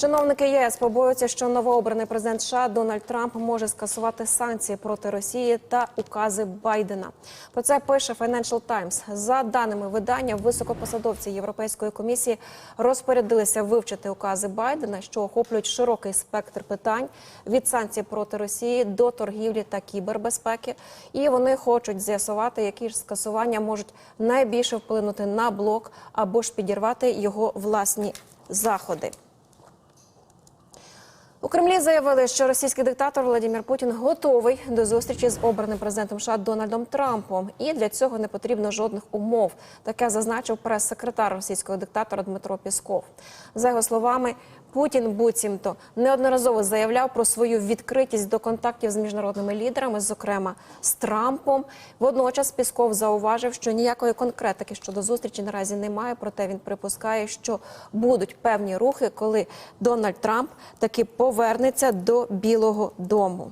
Чиновники ЄС побоюються, що новообраний президент США Дональд Трамп може скасувати санкції проти Росії та укази Байдена. Про це пише Financial Times. За даними видання, високопосадовці Європейської комісії розпорядилися вивчити укази Байдена, що охоплюють широкий спектр питань від санкцій проти Росії до торгівлі та кібербезпеки. І вони хочуть з'ясувати, які ж скасування можуть найбільше вплинути на блок або ж підірвати його власні заходи. У Кремлі заявили, що російський диктатор Владимир Путін готовий до зустрічі з обраним президентом США Дональдом Трампом, і для цього не потрібно жодних умов. Таке зазначив прес-секретар російського диктатора Дмитро Пісков. За його словами, Путін буцімто неодноразово заявляв про свою відкритість до контактів з міжнародними лідерами, зокрема з Трампом. Водночас Пісков зауважив, що ніякої конкретики щодо зустрічі наразі немає. Проте він припускає, що будуть певні рухи, коли Дональд Трамп таки повернеться до Білого Дому.